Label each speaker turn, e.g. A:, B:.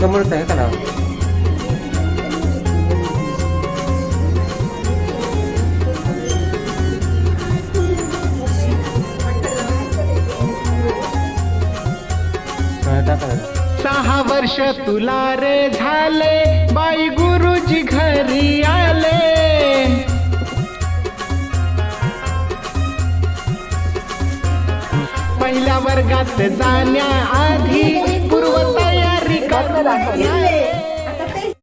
A: समोरच आहे का
B: सहा वर्ष तुला रे झाले बाई गुरुजी घरी आले. पहिल्या वर्गात जाण्याआधी पूर्व